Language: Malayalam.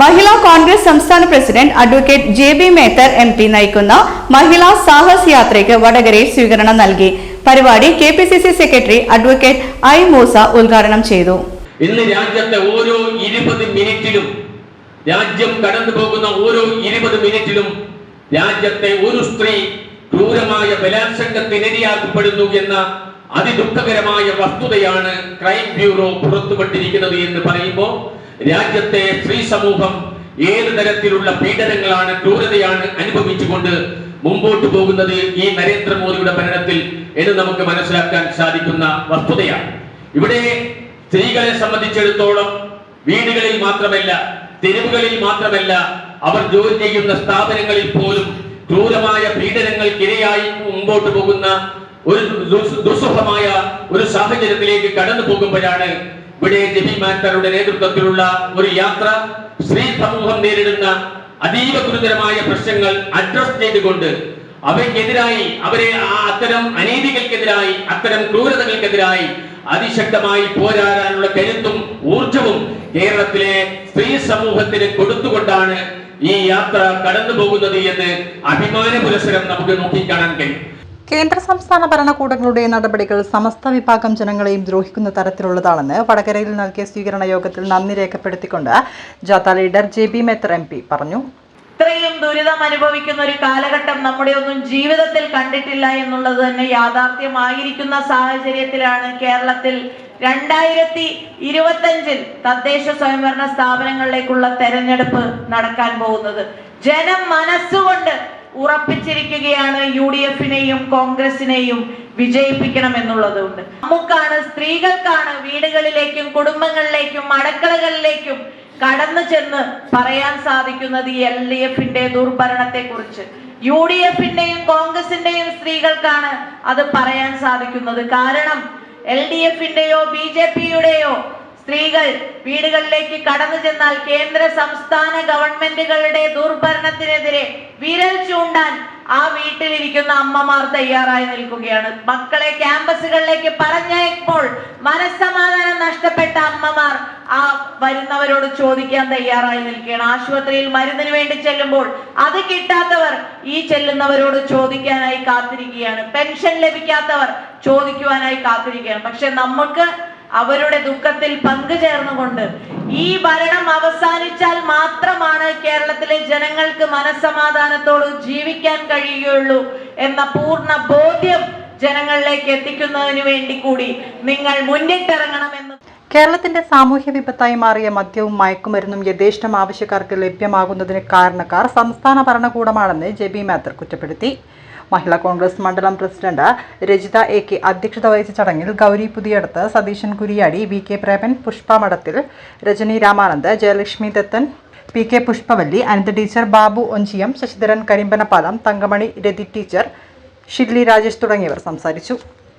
മഹിളാ കോൺഗ്രസ് സംസ്ഥാന president advocate Jebi Mather M P നയിക്കുന്ന മഹിളാ സാഹസ് യാത്രയ്ക്ക് വടകരയിൽ സ്വീകരണം നൽകി. പരിപാടി K P C C secretary advocate I Moosa ഉദ്ഘാടനം ചെയ്തു. ഇന്ന് രാജ്യത്തെ ഓരോ ഇരുപത് മിനിറ്റിലും രാജ്യം കടന്നു പോകുന്ന ഓരോ ഇരുപത് മിനിറ്റിലും രാജ്യത്തെ ഒരു സ്ത്രീ ക്രൂരമായ ബലാത്സംഗത്തിനിരയാക്കപ്പെടുന്നു എന്ന അതിദുഃഖകരമായ വസ്തുതയാണ് ക്രൈം ബ്യൂറോ പുറത്തുവിട്ടിരിക്കുന്നത് എന്ന് പറയുമ്പോൾ രാജ്യത്തെ സ്ത്രീ സമൂഹം ഏത് തരത്തിലുള്ള പീഡനങ്ങളാണ് ക്രൂരതയാണ് അനുഭവിച്ചുകൊണ്ട് മുമ്പോട്ട് പോകുന്നത് ഈ നരേന്ദ്രമോദിയുടെ ഭരണത്തിൽ എന്ന് നമുക്ക് മനസ്സിലാക്കാൻ സാധിക്കുന്ന വസ്തുതയാണ്. ഇവിടെ സ്ത്രീകളെ സംബന്ധിച്ചിടത്തോളം വീടുകളിൽ മാത്രമല്ല തെരുവുകളിൽ മാത്രമല്ല അവർ ജോലി ചെയ്യുന്ന സ്ഥാപനങ്ങളിൽ പോലും ക്രൂരമായ പീഡനങ്ങൾക്കിരയായി മുമ്പോട്ട് പോകുന്ന ഒരു ദുസ്സുഖമായ ഒരു സാഹചര്യത്തിലേക്ക് കടന്നു പോകുമ്പോഴാണ് ഇവിടെ മാറ്ററുടെ നേതൃത്വത്തിലുള്ള ഒരു യാത്ര സ്ത്രീ സമൂഹം നേരിടുന്ന അതീവ ഗുരുതരമായ പ്രശ്നങ്ങൾ അഡ്രസ് ചെയ്തുകൊണ്ട് അവയ്ക്കെതിരായി അവരെ ആ അത്തരം അനീതികൾക്കെതിരായി അത്തരം ക്രൂരതകൾക്കെതിരായി അതിശക്തമായി പോരാടാനുള്ള കരുത്തും ഊർജവും കേരളത്തിലെ സ്ത്രീ സമൂഹത്തിന് കൊടുത്തുകൊണ്ടാണ് ഈ യാത്ര കടന്നു പോകുന്നത് എന്ന് അഭിമാന പുരസരം നമുക്ക് നോക്കിക്കാണാൻ കഴിയും. കേന്ദ്ര സംസ്ഥാന ഭരണകൂടങ്ങളുടെ നടപടികൾ സമസ്ത വിഭാഗം ജനങ്ങളെയും ദ്രോഹിക്കുന്ന തരത്തിലുള്ളതാണെന്ന് വടകരയിൽ നൽകിയ സ്വീകരണ യോഗത്തിൽ നന്ദി രേഖപ്പെടുത്തിക്കൊണ്ട് ജാഥ leader Jebi Mather M P പറഞ്ഞു. ഇത്രയും ദുരിതം അനുഭവിക്കുന്ന ഒരു കാലഘട്ടം നമ്മുടെ ഒന്നും ജീവിതത്തിൽ കണ്ടിട്ടില്ല എന്നുള്ളത് തന്നെ യാഥാർത്ഥ്യമായിരിക്കുന്ന സാഹചര്യത്തിലാണ് കേരളത്തിൽ രണ്ടായിരത്തി ഇരുപത്തഞ്ചിൽ തദ്ദേശ സ്വയംഭരണ സ്ഥാപനങ്ങളിലേക്കുള്ള തെരഞ്ഞെടുപ്പ് നടക്കാൻ പോകുന്നത്. ജനം മനസ്സുകൊണ്ട് ഉറപ്പിച്ചിരിക്കുകയാണ് യു ഡി എഫിനെയും കോൺഗ്രസിനെയും വിജയിപ്പിക്കണം എന്നുള്ളതുകൊണ്ട് നമുക്കാണ് സ്ത്രീകൾക്കാണ് വീടുകളിലേക്കും കുടുംബങ്ങളിലേക്കും അടുക്കളകളിലേക്കും കടന്നു ചെന്ന് പറയാൻ സാധിക്കുന്നത് എൽ ഡി എഫിന്റെ ദുർഭരണത്തെ കുറിച്ച് യു ഡി എഫിന്റെയും കോൺഗ്രസിന്റെയും സ്ത്രീകൾക്കാണ് അത് പറയാൻ സാധിക്കുന്നത്. കാരണം എൽ ഡി എഫിന്റെയോ ബി ജെ പിയുടെയോ സ്ത്രീകൾ വീടുകളിലേക്ക് കടന്നു ചെന്നാൽ കേന്ദ്ര സംസ്ഥാന ഗവൺമെന്റുകളുടെ ദുർഭരണത്തിനെതിരെ വിരൽ ചൂണ്ടാൻ ആ വീട്ടിലിരിക്കുന്ന അമ്മമാർ തയ്യാറായി നിൽക്കുകയാണ്. മക്കളെ ക്യാമ്പസുകളിലേക്ക് പറഞ്ഞയപ്പോൾ മനസ്സമാധാനം നഷ്ടപ്പെട്ട അമ്മമാർ ആ വരുന്നവരോട് ചോദിക്കാൻ തയ്യാറായി നിൽക്കുകയാണ്. ആശുപത്രിയിൽ മരുന്നിന് വേണ്ടി ചെല്ലുമ്പോൾ അത് കിട്ടാത്തവർ ഈ ചെല്ലുന്നവരോട് ചോദിക്കാനായി കാത്തിരിക്കുകയാണ്. പെൻഷൻ ലഭിക്കാത്തവർ ചോദിക്കുവാനായി കാത്തിരിക്കുകയാണ്. പക്ഷെ നമുക്ക് അവരുടെ ദുഃഖത്തിൽ പങ്കുചേർന്നുകൊണ്ട് ഈ ഭരണം അവസാനിച്ചാൽ മാത്രമാണ് കേരളത്തിലെ ജനങ്ങൾക്ക് മനസ്സമാധാനത്തോട് ജീവിക്കാൻ കഴിയുകയുള്ളൂ എന്ന പൂർണ ബോധ്യം ജനങ്ങളിലേക്ക് എത്തിക്കുന്നതിന് വേണ്ടി കൂടി നിങ്ങൾ മുന്നിട്ടിറങ്ങണമെന്ന് കേരളത്തിന്റെ സാമൂഹ്യ വിപത്തായി മാറിയ മദ്യവും മയക്കുമരുന്നും യഥേഷ്ടം ആവശ്യക്കാർക്ക് ലഭ്യമാകുന്നതിന് കാരണക്കാർ സംസ്ഥാന ഭരണകൂടമാണെന്ന് ജെ ബി മാത്തർ കുറ്റപ്പെടുത്തി. മഹിളാ കോൺഗ്രസ് മണ്ഡലം പ്രസിഡന്റ് രജിത എ കെ അധ്യക്ഷത വഹിച്ച ചടങ്ങിൽ Gauri Puthiyadath Satheesan Kuriyadi V K Preman Pushpa Madathil Rajani Ramanand Jayalakshmi Dathan P K Pushpavalli Anantha teacher Babu Onchiyam Sasidharan Karimbanapalam Thankamani Rathi teacher Shidli Rajesh തുടങ്ങിയവർ സംസാരിച്ചു.